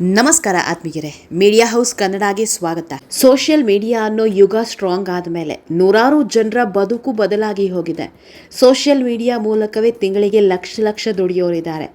ನಮಸ್ಕಾರ ಆತ್ಮೀಯರೇ, media house ಕನ್ನಡಗೆ ಸ್ವಾಗತ. ಸೋಷಿಯಲ್ ಮೀಡಿಯಾ ಅನ್ನೋ ಯುಗ ಸ್ಟ್ರಾಂಗ್ ಆದಮೇಲೆ ನೂರಾರು ಜನರ ಬದುಕು ಬದಲಾಗಿ ಹೋಗಿದೆ. ಸೋಷಿಯಲ್ ಮೀಡಿಯಾ ಮೂಲಕವೇ ತಿಂಗಳಿಗೆ ಲಕ್ಷ ಲಕ್ಷ ದುಡಿಯೋರಿದ್ದಾರೆ.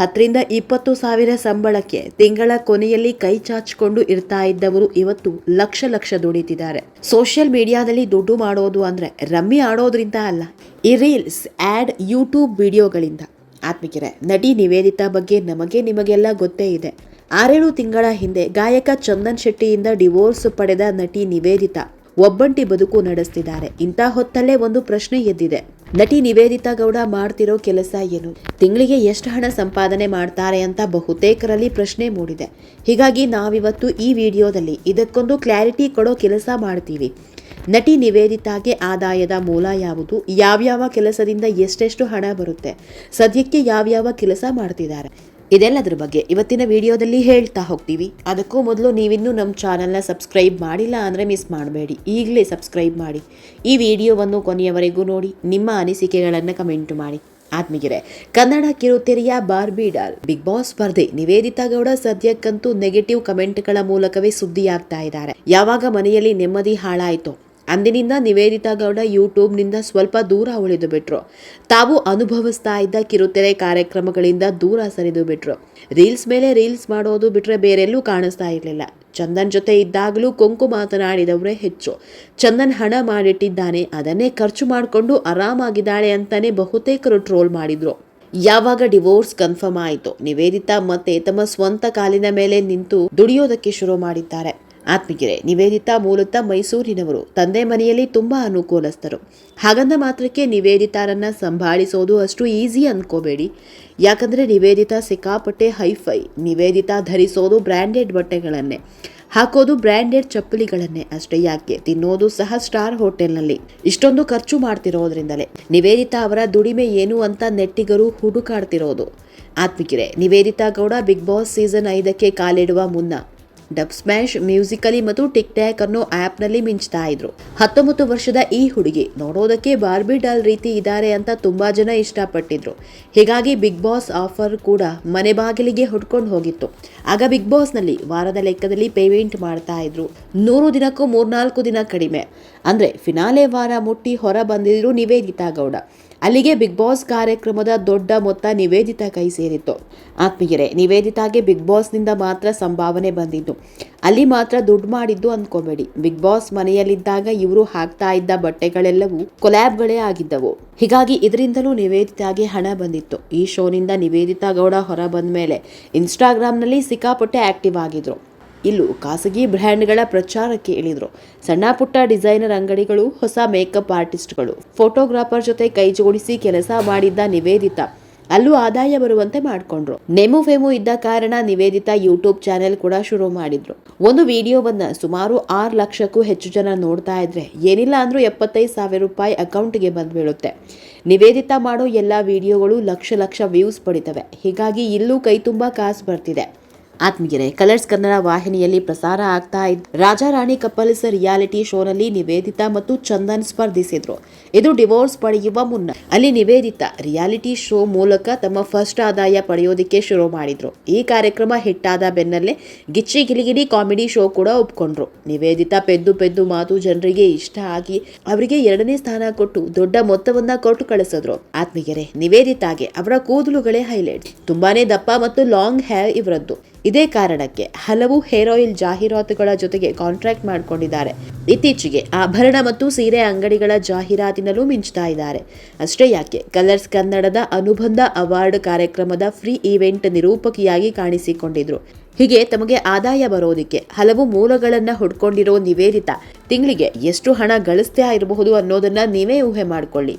ಹತ್ತರಿಂದ ಇಪ್ಪತ್ತು ಸಾವಿರ ಸಂಬಳಕ್ಕೆ ತಿಂಗಳ ಕೊನೆಯಲ್ಲಿ ಕೈ ಚಾಚಿಕೊಂಡು ಇರ್ತಾ ಇದ್ದವರು ಇವತ್ತು ಲಕ್ಷ ಲಕ್ಷ ದುಡಿತಿದ್ದಾರೆ. ಸೋಷಿಯಲ್ ಮೀಡಿಯಾದಲ್ಲಿ ದುಡ್ಡು ಮಾಡೋದು ಅಂದ್ರೆ ರಮ್ಮಿ ಆಡೋದ್ರಿಂದ ಅಲ್ಲ, ಈ ರೀಲ್ಸ್ ಆ್ಯಡ್ ಯೂಟ್ಯೂಬ್ ವಿಡಿಯೋಗಳಿಂದ. ಆತ್ಮಿಕರೇ ನಟಿ ನಿವೇದಿತಾ ಬಗ್ಗೆ ನಮಗೆ ನಿಮಗೆಲ್ಲ ಗೊತ್ತೇ ಇದೆ. ಆರೇಳು ತಿಂಗಳ ಹಿಂದೆ ಗಾಯಕ ಚಂದನ್ ಶೆಟ್ಟಿಯಿಂದ ಡಿವೋರ್ಸ್ ಪಡೆದ ನಟಿ ನಿವೇದಿತಾ ಒಬ್ಬಂಟಿ ಬದುಕು ನಡೆಸ್ತಿದ್ದಾರೆ. ಇಂಥ ಹೊತ್ತಲ್ಲೇ ಒಂದು ಪ್ರಶ್ನೆ ಎದ್ದಿದೆ. ನಟಿ ನಿವೇದಿತಾ ಗೌಡ ಮಾಡ್ತಿರೋ ಕೆಲಸ ಏನು? ತಿಂಗಳಿಗೆ ಎಷ್ಟು ಹಣ ಸಂಪಾದನೆ ಮಾಡ್ತಾರೆ ಅಂತ ಬಹುತೇಕರಲ್ಲಿ ಪ್ರಶ್ನೆ ಮೂಡಿದೆ. ಹೀಗಾಗಿ ನಾವಿವತ್ತು ಈ ವಿಡಿಯೋದಲ್ಲಿ ಇದಕ್ಕೊಂದು ಕ್ಲಾರಿಟಿ ಕೊಡೋ ಕೆಲಸ ಮಾಡ್ತೀವಿ. ನಟಿ ನಿವೇದಿತಾಗೆ ಆದಾಯದ ಮೂಲ ಯಾವುದು? ಯಾವ್ಯಾವ ಕೆಲಸದಿಂದ ಎಷ್ಟೆಷ್ಟು ಹಣ ಬರುತ್ತೆ? ಸದ್ಯಕ್ಕೆ ಯಾವ್ಯಾವ ಕೆಲಸ ಮಾಡ್ತಿದ್ದಾರೆ? ಇದೆಲ್ಲದರ ಬಗ್ಗೆ ಇವತ್ತಿನ ವಿಡಿಯೋದಲ್ಲಿ ಹೇಳ್ತಾ ಹೋಗ್ತೀವಿ. ಅದಕ್ಕೂ ಮೊದಲು ನೀವಿನ್ನೂ ನಮ್ಮ ಚಾನಲ್ನ ಸಬ್ಸ್ಕ್ರೈಬ್ ಮಾಡಿಲ್ಲ ಅಂದರೆ ಮಿಸ್ ಮಾಡಬೇಡಿ. ಈಗಲೇ ಸಬ್ಸ್ಕ್ರೈಬ್ ಮಾಡಿ. ಈ ವಿಡಿಯೋವನ್ನು ಕೊನೆಯವರೆಗೂ ನೋಡಿ, ನಿಮ್ಮ ಅನಿಸಿಕೆಗಳನ್ನು ಕಮೆಂಟ್ ಮಾಡಿ. ಆತ್ಮಗಿರೆ ಕನ್ನಡ ಕಿರುತೆರೆಯ ಬಾರ್ಬಿ ಡಾಲ್, ಬಿಗ್ ಬಾಸ್ ಸ್ಪರ್ಧೆ ನಿವೇದಿತಾ ಗೌಡ ಸದ್ಯಕ್ಕಂತೂ ನೆಗೆಟಿವ್ ಕಮೆಂಟ್ಗಳ ಮೂಲಕವೇ ಸುದ್ದಿಯಾಗ್ತಾ ಇದ್ದಾರೆ. ಯಾವಾಗ ಮನೆಯಲ್ಲಿ ನೆಮ್ಮದಿ ಹಾಳಾಯಿತು ಅಂದಿನಿಂದ ನಿವೇದಿತಾ ಗೌಡ ಯೂಟ್ಯೂಬ್ನಿಂದ ಸ್ವಲ್ಪ ದೂರ ಉಳಿದು ಬಿಟ್ರು. ತಾವು ಅನುಭವಿಸ್ತಾ ಇದ್ದ ಕಿರುತೆರೆ ಕಾರ್ಯಕ್ರಮಗಳಿಂದ ದೂರ ಸರಿದು ಬಿಟ್ರು. ರೀಲ್ಸ್ ಮೇಲೆ ರೀಲ್ಸ್ ಮಾಡೋದು ಬಿಟ್ಟರೆ ಬೇರೆಲ್ಲೂ ಕಾಣಿಸ್ತಾ ಇರಲಿಲ್ಲ. ಚಂದನ್ ಜೊತೆ ಇದ್ದಾಗಲೂ ಕೊಂಕು ಮಾತನಾಡಿದವರೇ ಹೆಚ್ಚು. ಚಂದನ್ ಹಣ ಮಾಡಿಟ್ಟಿದ್ದಾನೆ, ಅದನ್ನೇ ಖರ್ಚು ಮಾಡಿಕೊಂಡು ಆರಾಮಾಗಿದ್ದಾಳೆ ಅಂತಾನೆ ಬಹುತೇಕರು ಟ್ರೋಲ್ ಮಾಡಿದ್ರು. ಯಾವಾಗ ಡಿವೋರ್ಸ್ ಕನ್ಫರ್ಮ್ ಆಯಿತು? ನಿವೇದಿತಾ ಮತ್ತೆ ತಮ್ಮ ಸ್ವಂತ ಕಾಲಿನ ಮೇಲೆ ನಿಂತು ದುಡಿಯೋದಕ್ಕೆ ಶುರು ಮಾಡಿದ್ದಾರೆ. ಆತ್ಮೀಗೆರೆ ನಿವೇದಿತಾ ಮೂಲತಃ ಮೈಸೂರಿನವರು, ತಂದೆ ಮನೆಯಲ್ಲಿ ತುಂಬ ಅನುಕೂಲಸ್ಥರು. ಹಾಗಂದ ಮಾತ್ರಕ್ಕೆ ನಿವೇದಿತಾರನ್ನು ಸಂಭಾಳಿಸೋದು ಅಷ್ಟು ಈಸಿ ಅಂದ್ಕೋಬೇಡಿ ಯಾಕಂದರೆ ನಿವೇದಿತಾ ಸಿಕ್ಕಾಪಟ್ಟೆ ಹೈಫೈ, ನಿವೇದಿತಾ ಧರಿಸೋದು ಬ್ರ್ಯಾಂಡೆಡ್ ಬಟ್ಟೆಗಳನ್ನೇ, ಹಾಕೋದು ಬ್ರ್ಯಾಂಡೆಡ್ ಚಪ್ಪಲಿಗಳನ್ನೇ ಅಷ್ಟೇ ಯಾಕೆ, ತಿನ್ನೋದು ಸಹ ಸ್ಟಾರ್ ಹೋಟೆಲ್ನಲ್ಲಿ. ಇಷ್ಟೊಂದು ಖರ್ಚು ಮಾಡ್ತಿರೋದ್ರಿಂದಲೇ ನಿವೇದಿತಾ ಅವರ ದುಡಿಮೆ ಏನು ಅಂತ ನೆಟ್ಟಿಗರು ಹುಡುಕಾಡ್ತಿರೋದು. ಆತ್ಮಿಕಿರೆ Niveditha Gowda Bigg Boss season ಐದಕ್ಕೆ ಕಾಲಿಡುವ ಮುನ್ನ ಡಬ್ ಸ್ಮ್ಯಾಶ್ ಮ್ಯೂಸಿಕಲಿ ಮತ್ತು ಟಿಕ್ ಟ್ಯಾಕ್ ಅನ್ನೋ ಆ್ಯಪ್ನಲ್ಲಿ ಮಿಂಚ್ತಾ ಇದ್ರು. ಹತ್ತೊಂಬತ್ತು ವರ್ಷದ ಈ ಹುಡುಗಿ ನೋಡೋದಕ್ಕೆ ಬಾರ್ಬಿ ಡಾಲ್ ರೀತಿ ಇದ್ದಾರೆ ಅಂತ ತುಂಬಾ ಜನ ಇಷ್ಟಪಟ್ಟಿದ್ರು. ಹೀಗಾಗಿ ಬಿಗ್ ಬಾಸ್ ಆಫರ್ ಕೂಡ ಮನೆ ಬಾಗಿಲಿಗೆ ಹೊಡ್ಕೊಂಡು ಹೋಗಿತ್ತು. ಆಗ ಬಿಗ್ ಬಾಸ್ನಲ್ಲಿ ವಾರದ ಲೆಕ್ಕದಲ್ಲಿ ಪೇಮೆಂಟ್ ಮಾಡ್ತಾ ಇದ್ರು. ನೂರು ದಿನಕ್ಕೂ ಮೂರ್ನಾಲ್ಕು ದಿನ ಕಡಿಮೆ. ಅಂದ್ರೆ, ಫಿನಾಲೆ ವಾರ ಮುಟ್ಟಿ ಹೊರ ಬಂದಿದ್ರು ನಿವೇದಿತಾ ಗೌಡ. ಅಲ್ಲಿಗೆ ಬಿಗ್ ಬಾಸ್ ಕಾರ್ಯಕ್ರಮದ ದೊಡ್ಡ ಮೊತ್ತ ನಿವೇದಿತ ಕೈ ಸೇರಿತ್ತು. ಆತ್ಮೀಯರೇ, ನಿವೇದಿತಾಗೆ ಬಿಗ್ ಬಾಸ್ನಿಂದ ಮಾತ್ರ ಸಂಭಾವನೆ ಬಂದಿದ್ದು. ಅಲ್ಲಿ ಮಾತ್ರ ದುಡ್ಡು ಮಾಡಿದ್ದು ಅಂದ್ಕೋಬೇಡಿ ಬಿಗ್ ಬಾಸ್ ಮನೆಯಲ್ಲಿದ್ದಾಗ ಇವರು ಹಾಕ್ತಾ ಇದ್ದ ಬಟ್ಟೆಗಳೆಲ್ಲವೂ ಕೊಲ್ಯಾಬ್ಗಳೇ ಆಗಿದ್ದವು. ಹೀಗಾಗಿ ಇದರಿಂದಲೂ ನಿವೇದಿತಾಗೆ ಹಣ ಬಂದಿತ್ತು. ಈ ಶೋನಿಂದ ನಿವೇದಿತಾ ಗೌಡ ಹೊರ ಬಂದ ಮೇಲೆ ಇನ್ಸ್ಟಾಗ್ರಾಮ್ನಲ್ಲಿ ಸಿಕ್ಕಾಪಟ್ಟೆ ಆಕ್ಟಿವ್ ಆಗಿದ್ರು. ಇಲ್ಲೂ ಖಾಸಗಿ ಬ್ರ್ಯಾಂಡ್ಗಳ ಪ್ರಚಾರಕ್ಕೆ ಇಳಿದ್ರು. ಸಣ್ಣ ಪುಟ್ಟ ಡಿಸೈನರ್ ಅಂಗಡಿಗಳು, ಹೊಸ ಮೇಕಪ್ ಆರ್ಟಿಸ್ಟ್ಗಳು, ಫೋಟೋಗ್ರಾಫರ್ ಜೊತೆ ಕೈಜೋಡಿಸಿ ಕೆಲಸ ಮಾಡಿದ್ದ ನಿವೇದಿತ. ಅಲ್ಲೂ ಆದಾಯ ಬರುವಂತೆ ಮಾಡಿಕೊಂಡ್ರು. ನೆಮು ಫೆಮು ಇದ್ದ ಕಾರಣ ನಿವೇದಿತ ಯೂಟ್ಯೂಬ್ ಚಾನೆಲ್ ಕೂಡ ಶುರು ಮಾಡಿದ್ರು. ಒಂದು ವಿಡಿಯೋವನ್ನ ಸುಮಾರು ಆರು ಲಕ್ಷಕ್ಕೂ ಹೆಚ್ಚು ಜನ ನೋಡ್ತಾ ಇದ್ರೆ ಏನಿಲ್ಲ ಅಂದ್ರೂ ಎಪ್ಪತ್ತೈದು ಸಾವಿರ ರೂಪಾಯಿ ಅಕೌಂಟ್ಗೆ ಬಂದ್ಬೀಳುತ್ತೆ. ನಿವೇದಿತ ಮಾಡೋ ಎಲ್ಲ ವಿಡಿಯೋಗಳು ಲಕ್ಷ ಲಕ್ಷ ವ್ಯೂಸ್ ಪಡಿತವೆ. ಹೀಗಾಗಿ ಇಲ್ಲೂ ಕೈ ತುಂಬ ಕಾಸು ಬರ್ತಿದೆ. ಆತ್ಮೀಯರೇ, ಕಲರ್ಸ್ ಕನ್ನಡ ವಾಹಿನಿಯಲ್ಲಿ ಪ್ರಸಾರ ಆಗ್ತಾ ಇದ್ದ ರಾಜಾರಾಣಿ ಕಪಲ್ಸ್ ರಿಯಾಲಿಟಿ ಶೋನಲ್ಲಿ ನಿವೇದಿತಾ ಮತ್ತು ಚಂದನ್ ಸ್ಪರ್ಧಿಸಿದ್ರು. ಇದು ಡಿವೋರ್ಸ್ ಪಡೆಯುವ ಮುನ್ನ. ಅಲ್ಲಿ ನಿವೇದಿತಾ ರಿಯಾಲಿಟಿ ಶೋ ಮೂಲಕ ತಮ್ಮ ಫಸ್ಟ್ ಆದಾಯ ಪಡೆಯೋದಿಕ್ಕೆ ಶುರು ಮಾಡಿದ್ರು. ಈ ಕಾರ್ಯಕ್ರಮ ಹಿಟ್ಟಾದ ಬೆನ್ನಲ್ಲೇ ಗಿಚ್ಚಿ ಗಿಲಿಗಿಡಿ ಕಾಮಿಡಿ ಶೋ ಕೂಡ ಒಪ್ಕೊಂಡ್ರು. ನಿವೇದಿತಾ ಪೆದ್ದು ಪೆದ್ದು ಮಾತು ಜನರಿಗೆ ಇಷ್ಟ ಆಗಿ ಅವರಿಗೆ ಎರಡನೇ ಸ್ಥಾನ ಕೊಟ್ಟು ದೊಡ್ಡ ಮೊತ್ತವನ್ನ ಕೊಟ್ಟು ಕಳಿಸಿದ್ರು. ಆತ್ಮೀಯರೇ, ನಿವೇದಿತಾಗೆ ಅವರ ಕೂದಲುಗಳೇ ಹೈಲೈಟ್. ತುಂಬಾನೇ ದಪ್ಪ ಮತ್ತು ಲಾಂಗ್ ಹೇರ್ ಇವರದ್ದು. ಇದೇ ಕಾರಣಕ್ಕೆ ಹಲವು ಹೇರ್ ಆಯಿಲ್ ಜಾಹೀರಾತುಗಳ ಜೊತೆಗೆ ಕಾಂಟ್ರಾಕ್ಟ್ ಮಾಡಿಕೊಂಡಿದ್ದಾರೆ. ಇತ್ತೀಚೆಗೆ ಆಭರಣ ಮತ್ತು ಸೀರೆ ಅಂಗಡಿಗಳ ಜಾಹೀರಾತಿನಲ್ಲೂ ಮಿಂಚ್ತಾ ಇದ್ದಾರೆ. ಅಷ್ಟೇ ಯಾಕೆ, ಕಲರ್ಸ್ ಕನ್ನಡದ ಅನುಬಂಧ ಅವಾರ್ಡ್ ಕಾರ್ಯಕ್ರಮದ ಫ್ರೀ ಈವೆಂಟ್ ನಿರೂಪಕಿಯಾಗಿ ಕಾಣಿಸಿಕೊಂಡಿದ್ರು. ಹೀಗೆ ತಮಗೆ ಆದಾಯ ಬರೋದಿಕ್ಕೆ ಹಲವು ಮೂಲಗಳನ್ನ ಹುಡ್ಕೊಂಡಿರೋ ನಿವೇದಿತ, ತಿಂಗಳಿಗೆ ಎಷ್ಟು ಹಣ ಗಳಿಸ್ತಾ ಇರಬಹುದು ಅನ್ನೋದನ್ನ ನೀವೇ ಊಹೆ ಮಾಡ್ಕೊಳ್ಳಿ.